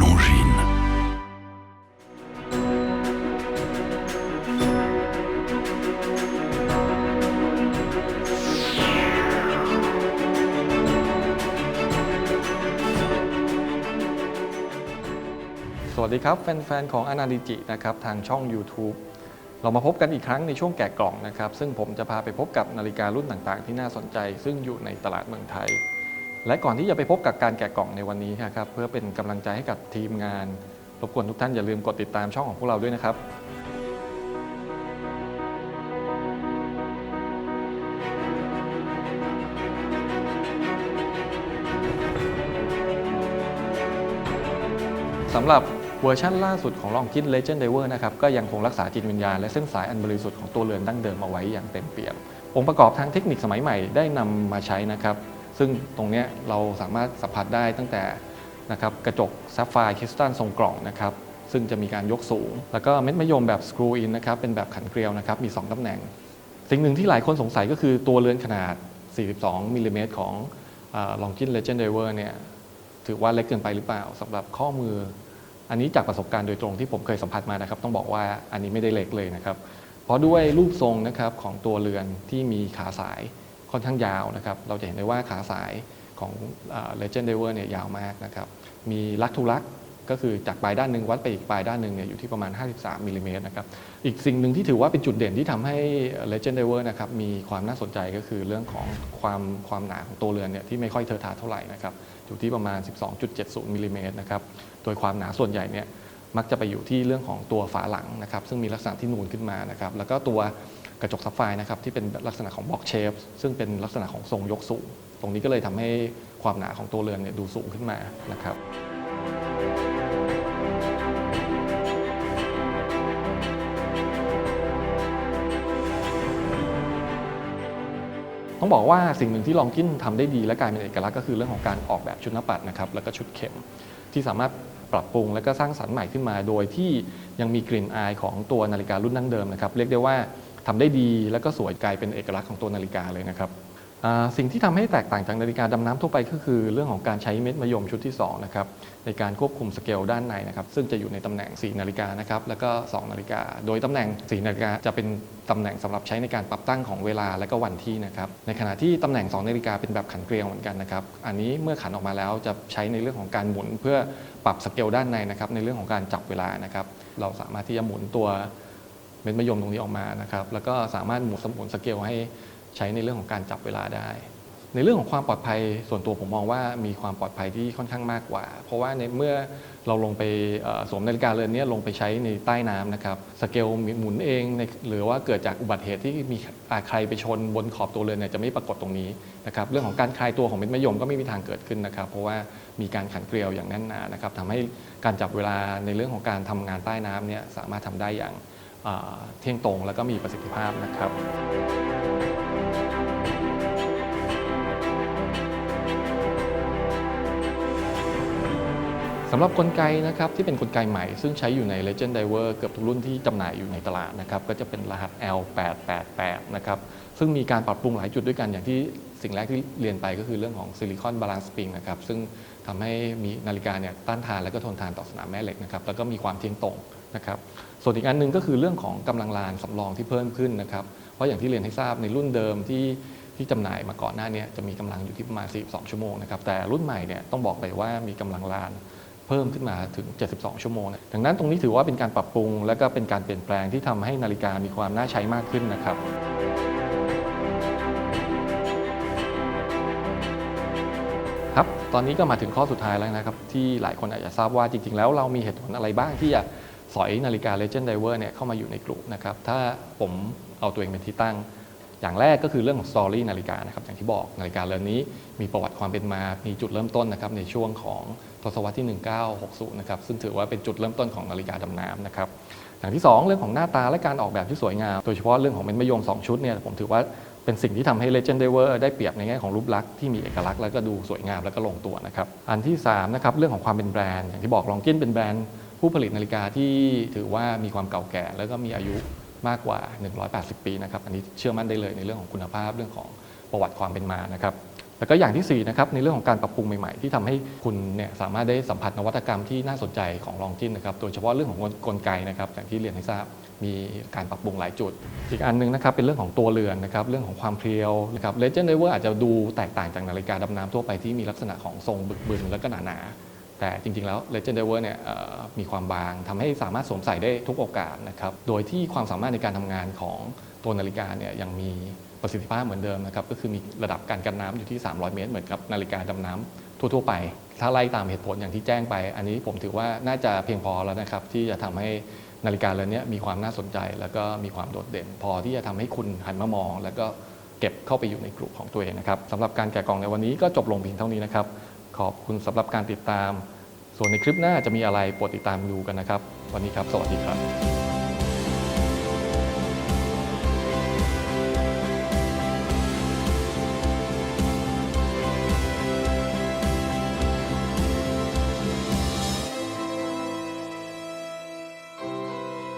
Longines. สวัสดีครับ แฟน ๆ ของอนาลิจินะครับทางช่อง YouTube เรามาพบกันอีกครั้งในช่วงแกะกล่องนะครับ ซึ่งผมจะพาไปพบกับนาฬิการุ่นต่างๆ ที่น่าสนใจ ซึ่งอยู่ในตลาดเมืองไทย และก่อนที่จะไปพบกับการแกะกล่องในวันนี้ครับเพื่อเป็นกำลังใจให้กับทีมงาน รบกวนทุกท่านอย่าลืมกดติดตามช่องของพวกเราด้วยนะครับสำหรับเวอร์ชันล่าสุดของลองกิน Legend Diver นะครับก็ยังคงรักษาจิตวิญญาณและเส้นสายอันบริสุทธิ์ของตัวเรือนดั้งเดิมเอาไว้อย่างเต็มเปี่ยม องค์ประกอบทางเทคนิคสมัยใหม่ได้นำมาใช้นะครับ ซึ่งตรงนี้เราสามารถสัมผัสได้ตั้งแต่นะครับกระจกซัฟไฟร์คริสตัลทรงกล่องนะครับซึ่งจะมีการยกสูง แล้วก็เม็ดมะยมแบบสกรูอินนะครับเป็นแบบขันเกลียวนะครับมี 2ตำแหน่ง สิ่งหนึ่งที่หลายคนสงสัยก็คือตัวเรือนขนาด 42มิลลิเมตรของลองกิน Legend Diver เนี่ยถือว่าเล็กเกินไปหรือเปล่าสำหรับข้อมือ อันนี้จากประสบการณ์โดยตรงที่ผมเคยสัมผัสมานะครับ ต้องบอกว่าอันนี้ไม่ได้เล็กเลยนะครับ เพราะด้วยรูปทรงนะครับของตัวเรือนที่มีขาสาย ค่อนข้างยาวนะครับ เราจะเห็นได้ว่าขาสายของเอ่อ Legend Diver เนี่ยยาวมากนะครับ มีลักทุลักก็คือจากปลายด้านหนึ่งวัดไปอีกปลายด้านหนึ่งเนี่ยอยู่ที่ประมาณ 53มิลลิเมตรนะครับ อีกสิ่งหนึ่งที่ถือว่าเป็นจุดเด่นที่ทำให้ Legend Diver นะครับมีความน่าสนใจก็คือเรื่องของความความหนาของตัวเรือนเนี่ยที่ไม่ค่อยเทอะทาเท่าไหร่นะครับอยู่ที่ประมาณ 12.70มิลลิเมตรนะครับ โดยความหนาส่วนใหญ่เนี่ยมักจะไปอยู่ที่เรื่องของตัวฝาหลังนะครับซึ่งมีลักษณะที่นูนขึ้นมานะครับแล้วก็ตัว กระจกซับไฟนะครับที่เป็นลักษณะของบล็อกเชฟซึ่งเป็นลักษณะของทรงยกสูง ตรงนี้ก็เลยทำให้ความหนาของตัวเรือนเนี่ยดูสูงขึ้นมานะครับต้องบอกว่าสิ่งหนึ่งที่ลองกินทำได้ดีและกลายเป็นเอกลักษณ์ก็คือเรื่องของการออกแบบชุดหน้าปัดนะครับแล้วก็ชุดเข็มที่สามารถปรับปรุงและก็สร้างสรรค์ใหม่ขึ้นมา โดยที่ยังมีกลิ่นอายของตัวนาฬิการุ่นดั้งเดิมนะครับ เรียกได้ว่า ทำได้ดีแล้วก็สวยกลายเป็นเอกลักษณ์ของตัวนาฬิกาเลยนะครับสิ่งที่ทำให้แตกต่างจากนาฬิกาดำน้ำทั่วไปก็คือ เรื่องของการใช้เม็ดมะยมชุดที่สองนะครับในการควบคุมสเกลด้านในนะครับซึ่งจะอยู่ในตำแหน่ง 4 นาฬิกานะครับแล้วก็ 2 นาฬิกา โดยตำแหน่ง 4 นาฬิกาจะเป็นตำแหน่งสำหรับใช้ในการปรับตั้งของเวลาและก็วันที่นะครับในขณะที่ตำแหน่ง 2 นาฬิกาเป็นแบบขันเกลียวเหมือนกันนะครับอันนี้เมื่อขันออกมาแล้วจะใช้ในเรื่องของการหมุนเพื่อปรับสเกลด้านในนะครับในเรื่องของการจับเวลานะครับเราสามารถที่จะหมุนตัว เม็ดมะยมตรงนี้ออกมานะครับแล้วก็สามารถหมุนสมุนสเกลให้ใช้ในเรื่องของการจับเวลาได้ ในเรื่องของความปลอดภัยส่วนตัวผมมองว่ามีความปลอดภัยที่ค่อนข้างมากกว่า เพราะว่าในเมื่อเราลงไปสวมนาฬิกาเรือนนี้ลงไปใช้ในใต้น้ำนะครับสเกลหมุนเองหรือว่าเกิดจากอุบัติเหตุที่มีใครไปชนบนขอบตัวเรือนเนี่ยจะไม่ปรากฏตรงนี้นะครับเรื่องของการคลายตัวของเม็ดมะยมก็ไม่มีทางเกิดขึ้นนะครับ เพราะว่ามีการขันเกลียวอย่างแน่นหนานะครับทำให้การจับเวลาในเรื่องของการทำงานใต้น้ำเนี่ยสามารถทำได้อย่าง เที่ยงตรง และก็มีประสิทธิภาพนะครับ สำหรับกลไกนะครับที่เป็นกลไกใหม่ซึ่งใช้อยู่ใน Legend Diver เกือบทุกรุ่นที่จำหน่ายอยู่ในตลาดนะครับก็จะเป็นรหัส L888 นะครับซึ่งมีการปรับปรุงหลายจุดด้วยกันอย่างที่สิ่งแรกที่เรียนไปก็คือเรื่องของซิลิคอนบาลานซ์สปริงนะครับซึ่งทำให้มีนาฬิกาเนี่ยต้านทานและก็ทนทานต่อสนามแม่เหล็กนะครับแล้วก็มีความเที่ยงตรงนะครับส่วนอีกอันหนึ่งก็คือเรื่องของกำลังลานสำรองที่เพิ่มขึ้นนะครับเพราะอย่างที่เรียนให้ทราบในรุ่นเดิมที่ที่จำหน่ายมาก่อนหน้านี้จะมีกำลังอยู่ที่ประมาณ 42 ชั่วโมงนะครับแต่รุ่นใหม่เนี่ยต้องบอกเลยว่ามีกำลังลาน พิ่มขึ้นมาถึง 72 ชั่วโมงนะดังนั้นตรงนี้ถือว่าเป็นการปรับปรุง และก็เป็นการเปลี่ยนแปลงที่ทำให้นาฬิกามีความน่าใช้มากขึ้นนะครับครับ ตอนนี้ก็มาถึงข้อสุดท้ายแล้วนะครับ ที่หลายคนอาจจะทราบว่าจริง ๆ แล้วเรามีเหตุผลอะไรบ้างที่จะสอยนาฬิกา Legend Diver เนี่ยเข้ามาอยู่ในกลุ่มนะครับ ถ้าผมเอาตัวเองเป็นที่ตั้ง อย่างแรกก็คือเรื่องของสตอรี่นาฬิกานะครับอย่างที่บอกนาฬิกาเรือนนี้มีประวัติความเป็นมา มีจุดเริ่มต้นนะครับในช่วงของทศวรรษที่ 1960 นะครับซึ่งถือว่าเป็นจุดเริ่มต้นของนาฬิกาดำน้ำนะครับอย่างที่ 2 เรื่องของหน้าตาและการออกแบบที่สวยงาม โดยเฉพาะเรื่องของเม็ดมะยม 2 ชุดเนี่ยผมถือว่าเป็นสิ่งที่ทำให้ Legend Diver ได้เปรียบในแง่ของรูปลักษณ์ที่มีเอกลักษณ์แล้วก็ดูสวยงามแล้วก็ลงตัวนะครับอันที่3นะครับเรื่องของความเป็นแบรนด์อย่างที่บอกลองกินเป็นแบรนด์ผู้ผลิตนาฬิกาที่ถือว่ามีความเก่าแก่ แล้วก็มีอายุ มากกว่า 180 ปีนะครับ อันนี้เชื่อมั่นได้เลยในเรื่องของคุณภาพเรื่องของประวัติความเป็นมานะครับแล้วก็อย่างที่4นะครับในเรื่องของการปรับปรุงใหม่ๆ ที่ทำให้คุณเนี่ยสามารถได้สัมผัสนวัตกรรมที่น่าสนใจของลองจินนะครับโดยเฉพาะเรื่องของกลไกนะครับอย่างที่เรียนให้ทราบมีการปรับปรุงหลายจุด อีกอันหนึงนะครับเป็นเรื่องของตัวเรือนนะครับเรื่องของความเพรียวนะครับเลเจนด์ไดเวอร์อาจจะดูแตกต่างจากนาฬิกาดำน้ำทั่วไปที่มีลักษณะของทรงบึกบึนและก็หนาๆ แต่จริง ๆ แล้ว Legend Diver เนี่ยมีความบางทำให้สามารถสวมใส่ได้ทุกโอกาสนะครับ โดยที่ความสามารถในการทำงานของตัวนาฬิกาเนี่ยยังมีประสิทธิภาพเหมือนเดิมนะครับ ก็คือมีระดับการกันน้ำอยู่ที่ 300 เมตร เหมือนกับนาฬิกาดำน้ำทั่ว ๆ ไป ถ้าไล่ตามเหตุผลอย่างที่แจ้งไป อันนี้ผมถือว่าน่าจะเพียงพอแล้วนะครับที่จะทำให้นาฬิกาเรือนนี้มีความน่าสนใจ แล้วก็มีความโดดเด่น พอที่จะทำให้คุณหันมามอง แล้วก็เก็บเข้าไปอยู่ในกลุ่มของตัวเองนะครับสำหรับการแกะกล่องในวันนี้ก็จบลงเพียงเท่านี้นะครับ ขอบคุณสำหรับการติดตาม ส่วนในคลิปหน้าจะมีอะไรโปรดติดตามดูกันนะครับ วันนี้ครับ สวัสดีครับ